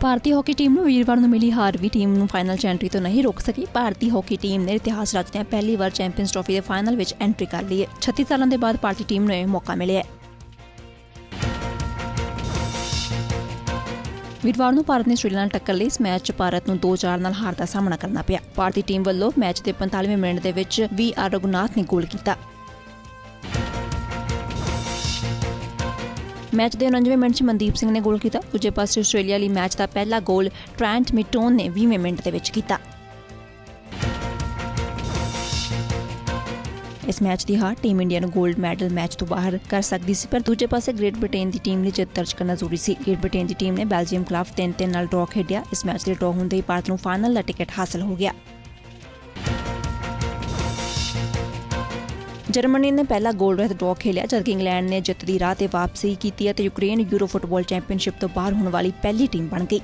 ਭਾਰਤੀ hockey team ਨੂੰ ਵੀਰਵਾਰ ਨੂੰ ਮਿਲੀ ਹਾਰ ਵੀ ਟੀਮ ਨੂੰ ਫਾਈਨਲ 'ਚ ਐਂਟਰੀ ਤੋਂ ਨਹੀਂ ਰੋਕ ਸਕੀ। ਭਾਰਤੀ ਹਾਕੀ ਟੀਮ ਨੇ ਇਤਿਹਾਸ ਰਚਦਿਆਂ ਪਹਿਲੀ ਵਾਰ ਚੈਂਪੀਅਨਸ ਟਰਾਫੀ ਦੇ ਫਾਈਨਲ ਵਿੱਚ ਐਂਟਰੀ ਕਰ ਲਈ ਹੈ। 36 ਸਾਲਾਂ ਦੇ ਬਾਅਦ ਭਾਰਤੀ ਟੀਮ ਨੂੰ ਇਹ ਮੌਕਾ ਮਿਲਿਆ ਹੈ। ਵੀਰਵਾਰ ਨੂੰ ਭਾਰਤ ਨੇ ਆਸਟ੍ਰੇਲੀਆ ਨਾਲ ਟੱਕਰ ਲਈ ਇਸ ਮੈਚ 'ਚ ਭਾਰਤ ਨੂੰ 2-4 ਨਾਲ ਹਾਰ ਦਾ ਸਾਹਮਣਾ ਕਰਨਾ ਪਿਆ। ਭਾਰਤੀ ਟੀਮ ਵੱਲੋਂ ਮੈਚ ਦੇ 45ਵੇਂ ਮਿੰਟ ਦੇ ਵਿੱਚ ਵੀ ਆਰ ਰਘੁਨਾਥ ਨੇ ਗੋਲ ਕੀਤਾ। ਮੈਚ ਦੇ 49ਵੇਂ ਮਿੰਟ 'ਚ ਮਨਦੀਪ ਸਿੰਘ ਨੇ ਗੋਲ ਕੀਤਾ। ਦੂਜੇ ਪਾਸੇ ਆਸਟ੍ਰੇਲੀਆ ਲਈ ਮੈਚ ਦਾ ਪਹਿਲਾ ਗੋਲ ਟ੍ਰੈਂਟ ਮਿਟੋਨ ਨੇ 20ਵੇਂ ਮਿੰਟ ਦੇ ਵਿੱਚ ਕੀਤਾ। ਇਸ ਮੈਚ ਦੀ ਹਾਰ ਟੀਮ ਇੰਡੀਆ ਨੂੰ 골ਡ ਮੈਡਲ ਮੈਚ ਤੋਂ ਬਾਹਰ ਕਰ ਸਕਦੀ ਸੀ, ਪਰ ਦੂਜੇ ਪਾਸੇ ਗ੍ਰੇਟ ਬ੍ਰਿਟੇਨ ਦੀ ਟੀਮ ਲਈ ਜਿੱਤ ਦਰਜ ਕਰਨਾ ਜ਼ਰੂਰੀ ਸੀ। ਗ੍ਰੇਟ ਬ੍ਰਿਟੇਨ ਦੀ ਟੀਮ ਨੇ ਬੈਲਜੀਅਮ ਖਿਲਾਫ 3-3 ਨਾਲ ਡਰਾ ਖੇਡਿਆ। ਇਸ ਮੈਚ ਦੇ ਡਰਾਅ ਹੁੰਦੇ ਹੀ ਭਾਰਤ ਨੂੰ ਫਾਈਨਲ ਦਾ ਟਿਕਟ ਹਾਸਲ ਹੋ ਗਿਆ। ਜਰਮਨੀ ਨੇ ਪਹਿਲਾ ਗੋਲ ਰਹਿਤ ਡਰਾਅ ਖੇਲਿਆ, ਜਦਕਿ ਇੰਗਲੈਂਡ ਨੇ ਜਿੱਤ ਦੀ ਰਾਹ ਤੇ ਵਾਪਸੀ ਕੀਤੀ ਅਤੇ ਯੂਕਰੇਨ ਯੂਰੋ ਫੁੱਟਬਾਲ ਚੈਂਪੀਅਨਸ਼ਿਪ ਤੋਂ ਬਾਹਰ ਹੋਣ ਵਾਲੀ ਪਹਿਲੀ ਟੀਮ ਬਣ ਗਈ।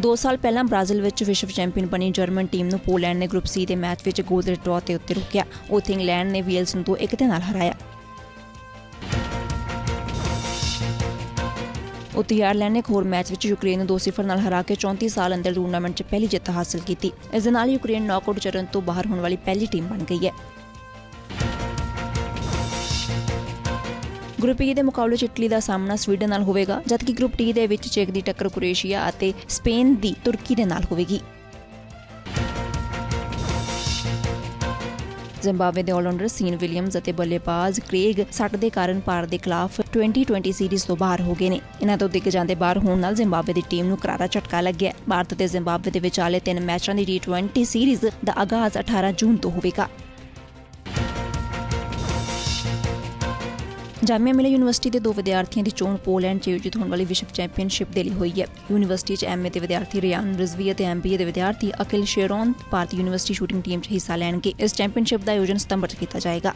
2 ਸਾਲ ਪਹਿਲਾਂ ਬ੍ਰਾਜ਼ੀਲ ਵਿੱਚ ਵਿਸ਼ਵ ਚੈਂਪੀਅਨ ਬਣੀ ਜਰਮਨ ਟੀਮ ਨੂੰ ਪੋਲੈਂਡ ਨੇ ਗਰੁੱਪ ਸੀ ਦੇ ਮੈਚ ਵਿੱਚ ਗੋਲ ਦੇ ਡਰਾ ਤੇ ਉੱਤੇ ਰੁਕਿਆ। ਉੱਥੇ ਇੰਗਲੈਂਡ ਨੇ ਵੇਲਸ ਨੂੰ 2-1 ਦੇ ਨਾਲ ਹਰਾਇਆ। ਉੱਥੇ ਆਇਰਲੈਂਡ ਨੇ ਇੱਕ ਹੋਰ ਮੈਚ ਵਿੱਚ ਯੂਕਰੇਨ ਨੂੰ 2-0 ਨਾਲ ਹਰਾ ਕੇ 34 ਸਾਲ ਅੰਦਰ ਟੂਰਨਾਮੈਂਟ 'ਚ ਪਹਿਲੀ ਜਿੱਤ ਹਾਸਲ ਕੀਤੀ। ਇਸ ਦੇ ਨਾਲ ਯੂਕਰੇਨ ਨੌਕਆਊਟ ਚਰਨ ਤੋਂ ਬਾਹਰ ਹੋਣ ਵਾਲੀ ਪਹਿਲੀ ਟੀਮ ਬਣ ਗਈ ਹੈ। ਗਰੁੱਪ ਈ e ਦੇ ਮੁਕਾਬਲੇ 'ਚ ਇਟਲੀ ਦਾ ਸਾਹਮਣਾ ਸਵੀਡਨ ਨਾਲ ਹੋਵੇਗਾ, ਜਦਕਿ ਗਰੁੱਪ ਟੀ ਦੇ ਵਿੱਚ ਚੈਕ ਦੀ ਟੱਕਰ ਕ੍ਰੋਏਸ਼ੀਆ ਅਤੇ ਸਪੇਨ ਦੀ ਤੁਰਕੀ ਦੇ ਨਾਲ ਹੋਵੇਗੀ। ਜ਼ਿੰਬਾਬਵੇ ਦੇ ਆਲਰਾਊਂਡਰ ਸੀਨ ਵਿਲੀਅਮਸ ਅਤੇ ਬੱਲੇਬਾਜ਼ ਕ੍ਰੇਗ ਸੱਟ ਦੇ ਕਾਰਨ ਭਾਰਤ ਦੇ ਖਿਲਾਫ 2020 ਸੀਰੀਜ਼ ਤੋਂ ਬਾਹਰ ਹੋ ਗਏ ਨੇ। ਇਹਨਾਂ ਤੋਂ ਦਿੱਗ ਜਾਂਦੇ ਬਾਹਰ ਹੋਣ ਨਾਲ ਜ਼ਿੰਬਾਬਵੇ ਦੀ ਟੀਮ ਨੂੰ ਕਰਾਰਾ ਝਟਕਾ ਲੱਗਿਆ ਭਾਰਤ ਤੇ ਜ਼ਿੰਬਾਬਵੇ ਦੇ ਵਿਚਾਲੇ ਤਿੰਨ ਮੈਚਾਂ ਦੀ T20 ਸੀਰੀਜ਼ ਦਾ ਆਗਾਜ਼ 18 ਜੂਨ ਤੋਂ ਹੋਵੇਗਾ। ਜਾਮੀਆ ਮਿਲੀਆ ਯੂਨੀਵਰਸਿਟੀ ਦੇ ਦੋ ਵਿਦਿਆਰਥੀਆਂ ਦੀ ਚੋਣ ਪੋਲੈਂਡ 'ਚ ਆਯੋਜਿਤ ਹੋਣ ਵਾਲੀ ਵਿਸ਼ਵ ਚੈਂਪੀਅਨਸ਼ਿਪ ਦੇ ਲਈ ਹੋਈ ਹੈ। ਯੂਨੀਵਰਸਿਟੀ 'ਚ ਐਮਏ ਦੇ ਵਿਦਿਆਰਥੀ ਰਿਆਨ ਰਿਜ਼ਵੀ ਅਤੇ ਐਮਬੀਏ ਦੇ ਵਿਦਿਆਰਥੀ ਅਕਿਲ ਸ਼ੇਰੋਨ ਭਾਰਤੀ ਯੂਨੀਵਰਸਿਟੀ ਸ਼ੂਟਿੰਗ ਟੀਮ 'ਚ ਹਿੱਸਾ ਲੈਣਗੇ। ਇਸ ਚੈਂਪੀਅਨਸ਼ਿਪ ਦਾ ਆਯੋਜਨ ਸਤੰਬਰ 'ਚ ਕੀਤਾ ਜਾਏਗਾ।